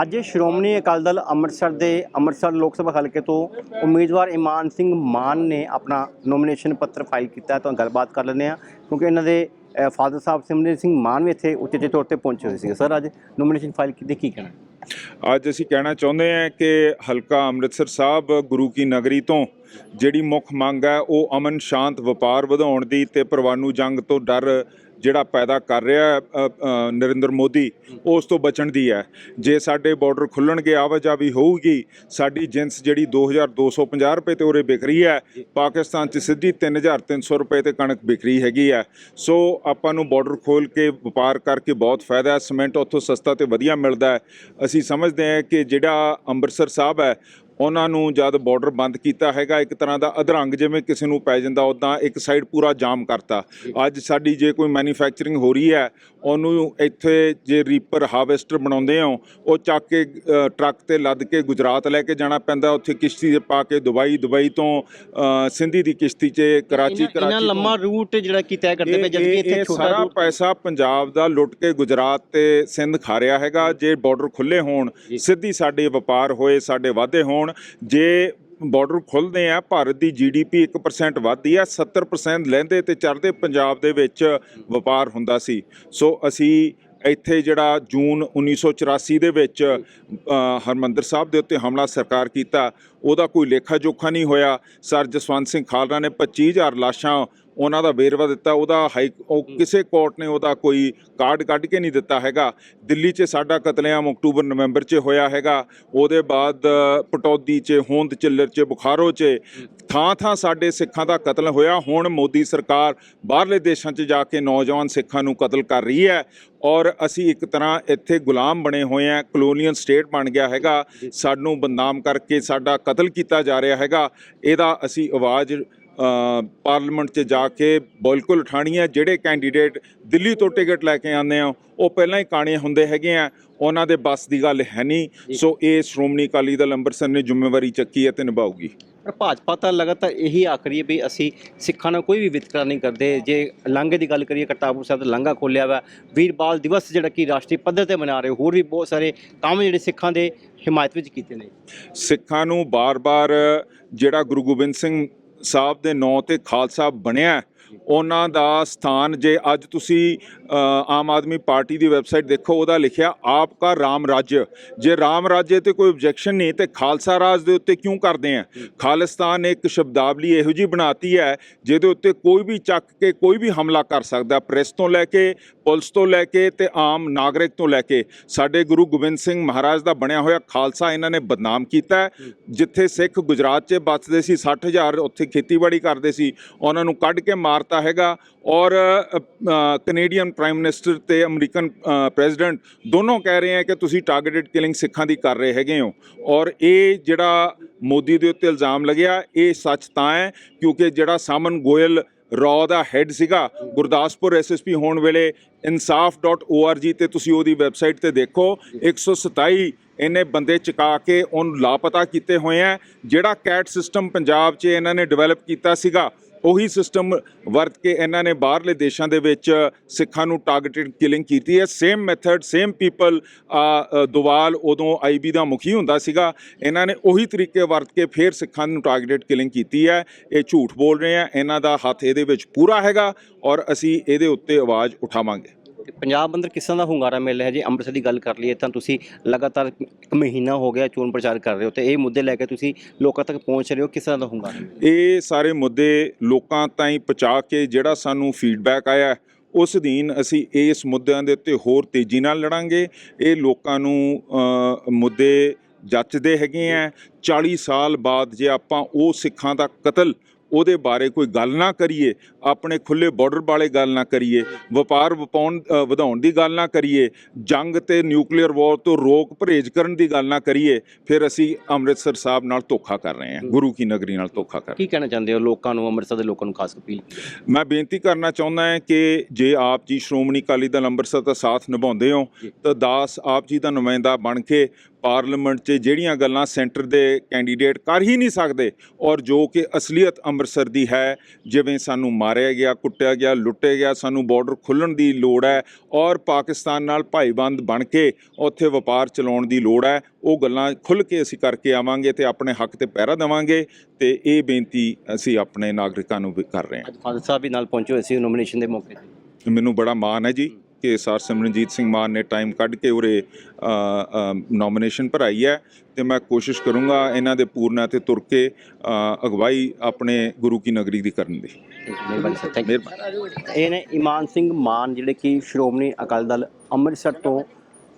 ਅੱਜ ਸ਼੍ਰੋਮਣੀ ਅਕਾਲੀ ਦਲ ਅੰਮ੍ਰਿਤਸਰ ਦੇ ਅੰਮ੍ਰਿਤਸਰ ਲੋਕ ਸਭਾ ਹਲਕੇ ਤੋਂ ਉਮੀਦਵਾਰ ਇਮਾਨ ਸਿੰਘ ਮਾਨ ਨੇ ਆਪਣਾ ਨੋਮੀਨੇਸ਼ਨ ਪੱਤਰ ਫਾਈਲ ਕੀਤਾ। ਹੈ ਤਾਂ ਗੱਲਬਾਤ ਕਰ ਲੈਂਦੇ ਆ ਕਿਉਂਕਿ ਇਹਨਾਂ ਦੇ ਫਾਦਰ ਸਾਹਿਬ ਸਿਮਰਨ ਸਿੰਘ ਮਾਨ ਵੀ ਇੱਥੇ ਉਚੇਚੇ ਤੌਰ ਤੇ ਪਹੁੰਚੇ ਹੋਏ ਸੀਗੇ। ਸਰ ਅੱਜ ਨੋਮੀਨੇਸ਼ਨ ਫਾਈਲ ਕੀਤੀ ਕੀ ਕਹਿਣਾ? ਅੱਜ ਅਸੀਂ ਕਹਿਣਾ ਚਾਹੁੰਦੇ ਹਾਂ ਕਿ ਹਲਕਾ ਅੰਮ੍ਰਿਤਸਰ ਸਾਹਿਬ ਗੁਰੂ ਕੀ ਨਗਰੀ ਤੋਂ ਜਿਹੜੀ ਮੁੱਖ ਮੰਗ ਹੈ, ਉਹ ਅਮਨ ਸ਼ਾਂਤ ਵਪਾਰ ਵਧਾਉਣ ਦੀ ਤੇ ਪਰਵਾਨੂ ਜੰਗ ਤੋਂ ਡਰ ਜਿਹੜਾ ਪੈਦਾ ਕਰ ਰਿਹਾ ਨਰਿੰਦਰ ਮੋਦੀ, ਉਸ ਤੋਂ ਬਚਣ ਦੀ ਹੈ। ਜੇ ਸਾਡੇ ਬਾਰਡਰ ਖੁੱਲਣਗੇ, ਆਵਾਜਾਈ ਹੋਊਗੀ, ਸਾਡੀ ਜਿੰਸ ਜਿਹੜੀ 2250 ਰੁਪਏ ਤੇ ਉਰੇ ਵਿਕ ਰਹੀ ਹੈ, ਪਾਕਿਸਤਾਨ 'ਚ ਸਿੱਧੀ 3300 ਰੁਪਏ ਤੇ ਕਣਕ ਵਿਕ ਰਹੀ ਹੈਗੀ ਹੈ। ਸੋ ਆਪਾਂ ਨੂੰ ਬਾਰਡਰ ਖੋਲ ਕੇ ਵਪਾਰ ਕਰਕੇ ਬਹੁਤ ਫਾਇਦਾ ਹੈ ਸੀਮੈਂਟ ਉੱਥੋਂ ਸਸਤਾ ਤੇ ਵਧੀਆ ਮਿਲਦਾ ਹੈ। ਅਸੀਂ ਸਮਝਦੇ ਹਾਂ ਕਿ ਜਿਹੜਾ ਅੰਮ੍ਰਿਤਸਰ ਸਾਹਿਬ ਹੈ ਉਹਨਾਂ ਨੂੰ ਜਦ ਬਾਰਡਰ ਬੰਦ ਕੀਤਾ ਹੈਗਾ ਇੱਕ ਤਰ੍ਹਾਂ ਦਾ ਅਧਰੰਗ ਜਿਵੇਂ ਕਿਸੇ ਨੂੰ ਪੈ ਜਾਂਦਾ ਉਦਾਂ ਇੱਕ ਸਾਈਡ ਪੂਰਾ ਜਾਮ ਕਰਤਾ। ਅੱਜ ਸਾਡੀ ਜੇ ਕੋਈ ਮੈਨੂਫੈਕਚਰਿੰਗ ਹੋ ਰਹੀ ਹੈ ਉਹਨੂੰ ਇੱਥੇ ਜੇ ਰੀਪਰ ਹਾਰਵੈਸਟਰ ਬਣਾਉਂਦੇ ਹੋ ਉਹ ਚੱਕ ਕੇ ਟਰੱਕ ਤੇ ਲੱਦ ਕੇ ਗੁਜਰਾਤ ਲੈ ਕੇ ਜਾਣਾ ਪੈਂਦਾ ਉੱਥੇ ਕਿਸ਼ਤੀ 'ਚ ਪਾ ਕੇ ਦੁਬਈ ਦੁਬਈ ਤੋਂ ਸਿੰਧੀ ਦੀ ਕਿਸ਼ਤੀ 'ਚ ਕਰਾਚੀ ਇਹਨਾਂ ਕਰਾਚੀ ਤੋਂ- ਲੰਮਾ ਰੂਟ ਜਿਹੜਾ ਕੀ ਤੈਅ ਕਰਦੇ ਪਏ ਇਹ- ਇੱਥੇ ਛੋਟਾ ਸਾਰਾ ਪੈਸਾ ਪੰਜਾਬ ਦਾ ਲੁੱਟ ਕੇ ਗੁਜਰਾਤ ਤੇ ਸਿੰਧ ਖਾ ਰਿਹਾ ਹੈਗਾ। ਜੇ ਬਾਰਡਰ ਖੁੱਲੇ ਹੋਣ ਸਿੱਧੀ ਸਾਡੇ ਵਪਾਰ ਹੋਏ ਸਾਡੇ ਵਾਧੇ ਹੋਣ ਜੇ ਬਾਰਡਰ ਖੁੱਲਦੇ ਆ ਭਾਰਤ ਦੀ ਜੀਡੀਪੀ 1% ਵੱਧਦੀ ਆ 70% ਲਹਿੰਦੇ ਤੇ ਚੜ੍ਹਦੇ ਪੰਜਾਬ ਦੇ ਵਿੱਚ ਵਪਾਰ ਹੁੰਦਾ ਸੀ। ਸੋ ਅਸੀਂ ਇੱਥੇ ਜਿਹੜਾ ਜੂਨ 1984 ਦੇ ਵਿੱਚ ਅ, ਹਰਮੰਦਰ ਸਾਹਿਬ ਦੇ ਉੱਤੇ ਹਮਲਾ ਸਰਕਾਰ ਕੀਤਾ ਉਹਦਾ ਕੋਈ ਲੇਖਾ ਜੋਖਾ ਨਹੀਂ ਹੋਇਆ। ਸਰ ਜਸਵੰਤ ਸਿੰਘ ਖਾਲੜਾ ਨੇ 25000 ਲਾਸ਼ਾਂ ਉਹਨਾਂ ਦਾ ਵੇਰਵਾ ਦਿੱਤਾ ਉਹਦਾ ਹਾਈ ਉਹ ਕਿਸੇ ਕੋਰਟ ਨੇ ਉਹਦਾ ਕੋਈ ਕਾਰਡ ਕੱਢ ਕੇ ਨਹੀਂ ਦਿੱਤਾ ਹੈਗਾ। ਦਿੱਲੀ 'ਚ ਸਾਡਾ ਕਤਲੇਆਮ ਅਕਤੂਬਰ ਨਵੰਬਰ 'ਚ ਹੋਇਆ ਹੈਗਾ। ਉਹਦੇ ਬਾਅਦ ਪਟੌਦੀ 'ਚ ਹੋਂਦ ਚਿੱਲਰ 'ਚ ਬੁਖਾਰੋ 'ਚ ਥਾਂ ਥਾਂ ਸਾਡੇ ਸਿੱਖਾਂ ਦਾ ਕਤਲ ਹੋਇਆ। ਹੁਣ ਮੋਦੀ ਸਰਕਾਰ ਬਾਹਰਲੇ ਦੇਸ਼ਾਂ 'ਚ ਜਾ ਕੇ ਨੌਜਵਾਨ ਸਿੱਖਾਂ ਨੂੰ ਕਤਲ ਕਰ ਰਹੀ ਹੈ ਔਰ ਅਸੀਂ ਇੱਕ ਤਰ੍ਹਾਂ ਇੱਥੇ ਗੁਲਾਮ ਬਣੇ ਹੋਏ ਆ ਕਲੋਨੀਅਲ ਸਟੇਟ ਬਣ ਗਿਆ ਹੈਗਾ। ਸਾਨੂੰ ਬਦਨਾਮ ਕਰਕੇ ਸਾਡਾ ਕਤਲ ਕੀਤਾ ਜਾ ਰਿਹਾ ਹੈਗਾ। ਇਹਦਾ ਅਸੀਂ ਆਵਾਜ਼ ਪਾਰਲੀਮੈਂਟ 'ਚ ਜਾ ਕੇ ਬਿਲਕੁਲ ਉਠਾਣੀ ਹੈ ਜਿਹੜੇ ਕੈਂਡੀਡੇਟ ਦਿੱਲੀ ਤੋਂ ਟਿਕਟ ਲੈ ਕੇ ਆਉਂਦੇ ਆ ਉਹ ਪਹਿਲਾਂ ਹੀ ਕਾਣੇ ਹੁੰਦੇ ਹੈਗੇ ਆ ਉਹਨਾਂ ਦੇ ਬਸ ਦੀ ਗੱਲ ਹੈ ਨਹੀਂ। ਸੋ ਇਹ ਸ਼੍ਰੋਮਣੀ ਅਕਾਲੀ ਦਲ ਅੰਮ੍ਰਿਤਸਰ ਨੇ ਜ਼ਿੰਮੇਵਾਰੀ ਚੱਕੀ ਹੈ ਤੇ ਨਿਭਾਊਗੀ। ਪਰ ਭਾਜਪਾ ਤਾਂ ਲਗਾਤਾਰ ਇਹੀ ਆਖ ਰਹੀ ਹੈ ਵੀ ਅਸੀਂ ਸਿੱਖਾਂ ਨਾਲ ਕੋਈ ਵੀ ਵਿਤਕਰਾ ਨਹੀਂ ਕਰਦੇ। ਜੇ ਲਾਂਘੇ ਦੀ ਗੱਲ ਕਰੀਏ ਕਰਤਾਰਪੁਰ ਸਾਹਿਬ ਦਾ ਲਾਂਘਾ ਖੋਲਿਆ ਵਾ ਵੀਰ ਬਾਲ ਦਿਵਸ ਜਿਹੜਾ ਕਿ ਰਾਸ਼ਟਰੀ ਪੱਧਰ ਤੇ ਮਨਾ ਰਹੇ ਹੋਰ ਵੀ ਬਹੁਤ ਸਾਰੇ ਕੰਮ ਜਿਹੜੇ ਸਿੱਖਾਂ ਦੇ ਹਿਮਾਇਤ ਵਿੱਚ ਕੀਤੇ ਨੇ। ਸਿੱਖਾਂ ਨੂੰ ਬਾਰ-ਬਾਰ ਜਿਹੜਾ ਗੁਰੂ ਗੋਬਿੰਦ ਸਿੰਘ ਸਾਹਿਬ ਦੇ ਨਾਂ ਤੇ ਖਾਲਸਾ ਬਣਿਆ ਉਹਨਾਂ ਦਾ ਸਥਾਨ ਜੇ ਅੱਜ ਤੁਸੀਂ ਆਮ ਆਦਮੀ ਪਾਰਟੀ ਦੀ ਵੈਬਸਾਈਟ ਦੇਖੋ, ਉਹਦਾ ਲਿਖਿਆ ਆਪਕਾ ਰਾਮ ਰਾਜ। ਜੇ ਰਾਮ ਰਾਜ ਤੇ ਕੋਈ ਆਬਜੈਕਸ਼ਨ ਨਹੀਂ, ਤੇ ਖਾਲਸਾ ਰਾਜ ਦੇ ਉੱਤੇ ਕਿਉਂ ਕਰਦੇ ਆ? ਖਾਲਿਸਤਾਨ ਨੇ ਇੱਕ ਸ਼ਬਦਾਵਲੀ ਇਹੋ ਜੀ ਬਣਾਤੀ ਹੈ, ਜਿਹਦੇ ਉੱਤੇ ਕੋਈ ਵੀ ਚੱਕ ਕੇ ਕੋਈ ਵੀ ਹਮਲਾ ਕਰ ਸਕਦਾ, ਪ੍ਰੈਸ ਤੋਂ ਲੈ ਕੇ, ਪੁਲਿਸ ਤੋਂ ਲੈ ਕੇ ਤੇ ਆਮ ਨਾਗਰਿਕ ਤੋਂ ਲੈ ਕੇ। ਸਾਡੇ ਗੁਰੂ ਗੋਬਿੰਦ ਸਿੰਘ ਮਹਾਰਾਜ ਦਾ ਬਣਿਆ ਹੋਇਆ ਖਾਲਸਾ ਇਹਨਾਂ ਨੇ ਬਦਨਾਮ ਕੀਤਾ ਜਿੱਥੇ ਸਿੱਖ ਗੁਜਰਾਤ 'ਚ ਬਚਦੇ ਸੀ 60000 ਉੱਥੇ ਖੇਤੀਬਾੜੀ ਕਰਦੇ ਸੀ, ਉਹਨਾਂ ਨੂੰ ਕੱਢ ਕੇ ਮਾਰ ਮਾਰਤਾ ਹੈਗਾ ਔਰ ਅ, ਕੈਨੇਡੀਅਨ ਪ੍ਰਾਈਮ ਮਿਨਿਸਟਰ ਤੇ ਅਮਰੀਕਨ ਪ੍ਰੈਜ਼ੀਡੈਂਟ ਦੋਨੋਂ ਕਹਿ ਰਹੇ ਹੈ ਕਿ ਤੁਸੀਂ ਟਾਰਗੇਟਡ ਕਿਲਿੰਗ ਸਿੱਖਾਂ ਦੀ ਕਰ ਰਹੇ ਹੈਗੇ ਹੋ। ਔਰ ਇਹ ਜਿਹੜਾ ਮੋਦੀ ਦੇ ਉੱਤੇ ਇਲਜ਼ਾਮ ਲੱਗਿਆ ਇਹ ਸੱਚ ਤਾਂ ਹੈ ਕਿਉਂਕਿ ਜਿਹੜਾ ਸਾਮਨ ਗੋਇਲ ਰੌ ਦਾ ਹੈੱਡ ਸੀਗਾ ਗੁਰਦਾਸਪੁਰ ਐਸਐਸਪੀ ਹੋਣ ਵੇਲੇ insaf.org ਤੇ ਤੁਸੀਂ ਉਹਦੀ ਵੈਬਸਾਈਟ ਤੇ ਦੇਖੋ 127 ਇਹਨੇ ਬੰਦੇ ਚੁਕਾ ਕੇ ਉਹਨੂੰ ਲਾਪਤਾ ਕੀਤੇ ਹੋਏ ਆ ਜਿਹੜਾ ਕੈਟ ਸਿਸਟਮ ਪੰਜਾਬ 'ਚ ਇਹਨਾਂ ਨੇ ਡਿਵੈਲਪ ਕੀਤਾ ਸੀਗਾ ਉਹੀ ਸਿਸਟਮ ਵਰਤ ਕੇ ਇਹਨਾਂ ਨੇ ਬਾਹਰਲੇ ਦੇਸ਼ਾਂ ਦੇ ਵਿੱਚ ਸਿੱਖਾਂ ਨੂੰ ਟਾਰਗੇਟਡ ਕਿਲਿੰਗ ਕੀਤੀ ਹੈ। ਸੇਮ ਮੈਥਡ ਸੇਮ ਪੀਪਲ ਦੁਵਾਲ ਉਦੋਂ ਆਈਬੀ ਦਾ ਮੁਖੀ ਹੁੰਦਾ ਸੀਗਾ। ਇਹਨਾਂ ਨੇ ਉਹੀ ਤਰੀਕੇ ਵਰਤ ਕੇ ਫੇਰ ਸਿੱਖਾਂ ਨੂੰ ਟਾਰਗੇਟਡ ਕਿਲਿੰਗ ਕੀਤੀ ਹੈ। ਇਹ ਝੂਠ ਬੋਲ ਰਹੇ ਆ। ਇਹਨਾਂ ਦਾ ਹੱਥ ਇਹਦੇ ਵਿੱਚ ਪੂਰਾ ਹੈਗਾ ਔਰ ਅਸੀਂ ਇਹਦੇ ਉੱਤੇ ਆਵਾਜ਼ ਉਠਾਵਾਂਗੇ। ਪੰਜਾਬ ਅੰਦਰ ਕਿਸ ਤਰ੍ਹਾਂ ਦਾ ਹੁੰਗਾਰਾ ਮਿਲ ਰਿਹਾ? ਜੇ ਅੰਮ੍ਰਿਤਸਰ ਦੀ ਗੱਲ ਕਰ ਲਈਏ ਤਾਂ ਤੁਸੀਂ ਲਗਾਤਾਰ ਇੱਕ ਮਹੀਨਾ ਹੋ ਗਿਆ ਚੋਣ ਪ੍ਰਚਾਰ ਕਰ ਰਹੇ ਹੋ ਤੇ ਇਹ ਮੁੱਦੇ ਲੈ ਕੇ ਤੁਸੀਂ ਲੋਕਾਂ ਤੱਕ ਪਹੁੰਚ ਰਹੇ ਹੋ, ਕਿਸ ਤਰ੍ਹਾਂ ਦਾ ਹੁੰਗਾਰਾ? ਇਹ ਸਾਰੇ ਮੁੱਦੇ ਲੋਕਾਂ ਤਾਈਂ ਪਹੁੰਚਾ ਕੇ ਜਿਹੜਾ ਸਾਨੂੰ ਫੀਡਬੈਕ ਆਇਆ, ਉਸ ਦੀਨ ਅਸੀਂ ਇਸ ਮੁੱਦਿਆਂ ਦੇ ਉੱਤੇ ਹੋਰ ਤੇਜ਼ੀ ਨਾਲ ਲੜਾਂਗੇ। ਇਹ ਲੋਕਾਂ ਨੂੰ ਮੁੱਦੇ ਜੱਚਦੇ ਹੈਗੇ ਆ। 40 ਸਾਲ ਬਾਅਦ ਜੇ ਆਪਾਂ ਉਹ ਸਿੱਖਾਂ ਦਾ ਕਤਲ ਉਹਦੇ ਬਾਰੇ ਕੋਈ ਗੱਲ ਨਾ ਕਰੀਏ ਆਪਣੇ ਖੁੱਲੇ ਬਾਰਡਰ ਵਾਲੇ ਗੱਲ ਨਾ ਕਰੀਏ ਵਪਾਰ ਵਪਾਉਣ ਵਧਾਉਣ ਦੀ ਗੱਲ ਨਾ ਕਰੀਏ ਜੰਗ ਤੇ ਨਿਊਕਲੀਅਰ ਵਾਰ ਤੋਂ ਰੋਕ ਪਰਹੇਜ਼ ਕਰਨ ਦੀ ਗੱਲ ਨਾ ਕਰੀਏ ਫਿਰ ਅਸੀਂ ਅੰਮ੍ਰਿਤਸਰ ਸਾਹਿਬ ਨਾਲ ਧੋਖਾ ਕਰ ਰਹੇ ਹਾਂ ਗੁਰੂ ਕੀ ਨਗਰੀ ਨਾਲ ਧੋਖਾ ਕਰ। ਕੀ ਕਹਿਣਾ ਚਾਹੁੰਦੇ ਹੋ ਲੋਕਾਂ ਨੂੰ ਅੰਮ੍ਰਿਤਸਰ ਦੇ ਲੋਕਾਂ ਨੂੰ ਖਾਸ ਅਪੀਲ ਮੈਂ ਬੇਨਤੀ ਕਰਨਾ ਚਾਹੁੰਦਾ ਹਾਂ ਕਿ ਜੇ ਆਪ ਜੀ ਸ਼੍ਰੋਮਣੀ ਅਕਾਲੀ ਦਲ ਅੰਮ੍ਰਿਤਸਰ ਦਾ ਸਾਥ ਨਿਭਾਉਂਦੇ ਹੋ ਤਾਂ ਦਾਸ ਆਪ ਜੀ ਦਾ ਨੁਮਾਇੰਦਾ ਬਣ ਕੇ ਪਾਰਲੀਮੈਂਟ 'ਚ ਜਿਹੜੀਆਂ ਗੱਲਾਂ ਸੈਂਟਰ ਦੇ ਕੈਂਡੀਡੇਟ ਕਰ ਹੀ ਨਹੀਂ ਸਕਦੇ ਔਰ ਜੋ ਕਿ ਅਸਲੀਅਤ ਅੰਮ੍ਰਿਤਸਰ ਦੀ ਹੈ ਜਿਵੇਂ ਸਾਨੂੰ ਮਾਰਿਆ ਗਿਆ ਕੁੱਟਿਆ ਗਿਆ ਲੁੱਟਿਆ ਗਿਆ ਸਾਨੂੰ ਬਾਰਡਰ ਖੁੱਲਣ ਦੀ ਲੋੜ ਹੈ ਔਰ ਪਾਕਿਸਤਾਨ ਨਾਲ ਭਾਈਬੰਦ ਬਣ ਕੇ ਉੱਥੇ ਵਪਾਰ ਚਲਾਉਣ ਦੀ ਲੋੜ ਹੈ ਉਹ ਗੱਲਾਂ ਖੁੱਲ੍ਹ ਕੇ ਅਸੀਂ ਕਰਕੇ ਆਵਾਂਗੇ ਤੇ ਆਪਣੇ ਹੱਕ ਤੇ ਪਹਿਰਾ ਦੇਵਾਂਗੇ ਤੇ ਇਹ ਬੇਨਤੀ ਅਸੀਂ ਆਪਣੇ ਨਾਗਰਿਕਾਂ ਨੂੰ ਵੀ ਕਰ ਰਹੇ ਹਾਂ। ਸਾਹਿਬ ਵੀ ਨਾਲ ਪਹੁੰਚੇ ਸੀ ਨੋਮੀਨੇਸ਼ਨ ਦੇ ਮੌਕੇ ਤੇ। ਮੈਨੂੰ ਬੜਾ ਮਾਣ ਹੈ ਜੀ। ਕਿ ਸਰ ਸਿਮਰਨਜੀਤ ਸਿੰਘ ਮਾਨ ਨੇ ਟਾਈਮ ਕੱਢ ਕੇ ਉਰੇ ਨੋਮੀਨੇਸ਼ਨ ਭਰਾਈ ਹੈ ਤੇ ਮੈਂ ਕੋਸ਼ਿਸ਼ ਕਰੂੰਗਾ ਇਹਨਾਂ ਦੇ ਪੂਰਨਾ ਤੇ ਤੁਰ ਕੇ ਅਗਵਾਈ ਆਪਣੇ ਗੁਰੂ ਕੀ ਨਗਰੀ ਦੀ ਕਰਨ ਦੀ। ਮਿਹਰਬਾਨੀ ਸਰ ਥੈਂਕ ਯੂ ਮਿਹਰਬਾਨੀ। ਇਹ ਨੇ ਇਮਾਨ ਸਿੰਘ ਮਾਨ ਜਿਹੜੇ ਕਿ ਸ਼੍ਰੋਮਣੀ ਅਕਾਲੀ ਦਲ ਅੰਮ੍ਰਿਤਸਰ ਤੋਂ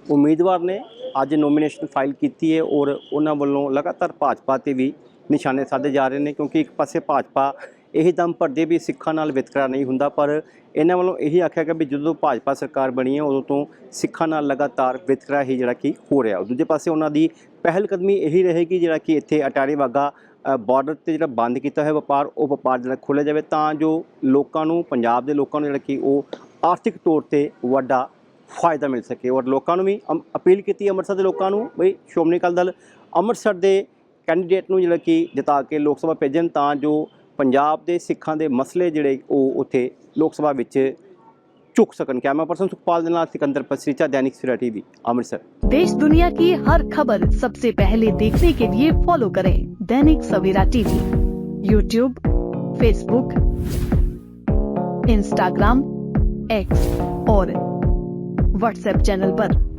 ਉਮੀਦਵਾਰ ਨੇ ਅੱਜ ਨੋਮੀਨੇਸ਼ਨ ਫਾਈਲ ਕੀਤੀ ਹੈ ਔਰ ਉਹਨਾਂ ਵੱਲੋਂ ਲਗਾਤਾਰ ਭਾਜਪਾ ਤੇ ਵੀ ਨਿਸ਼ਾਨੇ ਸਾਧੇ ਜਾ ਰਹੇ ਨੇ ਕਿਉਂਕਿ ਇੱਕ ਪਾਸੇ ਭਾਜਪਾ ਇਹ ਦਮ ਭਰਦੇ ਵੀ ਸਿੱਖਾਂ ਨਾਲ ਵਿਤਕਰਾ ਨਹੀਂ ਹੁੰਦਾ, ਪਰ ਇਹਨਾਂ ਵੱਲੋਂ ਇਹੀ ਆਖਿਆ ਗਿਆ ਵੀ ਜਦੋਂ ਭਾਜਪਾ ਸਰਕਾਰ ਬਣੀ ਹੈ, ਉਦੋਂ ਤੋਂ ਸਿੱਖਾਂ ਨਾਲ ਲਗਾਤਾਰ ਵਿਤਕਰਾ ਹੀ ਜਿਹੜਾ ਕਿ ਹੋ ਰਿਹਾ। ਦੂਜੇ ਪਾਸੇ ਉਹਨਾਂ ਦੀ ਪਹਿਲ ਕਦਮੀ ਇਹੀ ਰਹੇਗੀ ਜਿਹੜਾ ਕਿ ਇੱਥੇ ਅਟਾਰੀ ਵਾਗਾ ਬਾਰਡਰ ਤੇ ਜਿਹੜਾ ਬੰਦ ਕੀਤਾ ਹੋਇਆ ਵਪਾਰ, ਉਹ ਵਪਾਰ ਜਿਹੜਾ ਖੋਲ੍ਹਿਆ ਜਾਵੇ, ਤਾਂ ਜੋ ਲੋਕਾਂ ਨੂੰ, ਪੰਜਾਬ ਦੇ ਲੋਕਾਂ ਨੂੰ ਜਿਹੜਾ ਕਿ ਉਹ ਆਰਥਿਕ ਤੌਰ ਤੇ ਵੱਡਾ ਫਾਇਦਾ ਮਿਲ ਸਕੇ। ਔਰ ਲੋਕਾਂ ਨੂੰ ਵੀ ਅਪੀਲ ਕੀਤੀ ਅੰਮ੍ਰਿਤਸਰ ਦੇ ਲੋਕਾਂ ਨੂੰ, ਬਈ ਸ਼੍ਰੋਮਣੀ ਅਕਾਲੀ ਦਲ ਅੰਮ੍ਰਿਤਸਰ ਦੇ ਕੈਂਡੀਡੇਟ ਨੂੰ ਜਿਹੜਾ ਕਿ ਜਿਤਾ ਕੇ ਲੋਕ ਸਭਾ ਭੇਜਣ, ਤਾਂ ਜੋ ਪੰਜਾਬ ਦੇ ਸਿੱਖਾਂ ਦੇ ਮਸਲੇ ਜਿਹੜੇ ਉਹ ਉੱਥੇ ਲੋਕ ਸਭਾ ਵਿੱਚ ਚੁੱਕ ਸਕਣ ਕੈਮਰਾ ਪਰਸਨ ਸੁਖਪਾਲ ਦੇ ਨਾਲ ਸਿਕੰਦਰ ਪਸਰੀਚਾ ਦੈਨਿਕ ਸਵੇਰਾ ਟੀਵੀ ਅੰਮ੍ਰਿਤਸਰ देश दुनिया की हर खबर सबसे पहले देखने के लिए फॉलो करें Dainik Savera TV YouTube Facebook Instagram X और व्हाट्सएप चैनल पर।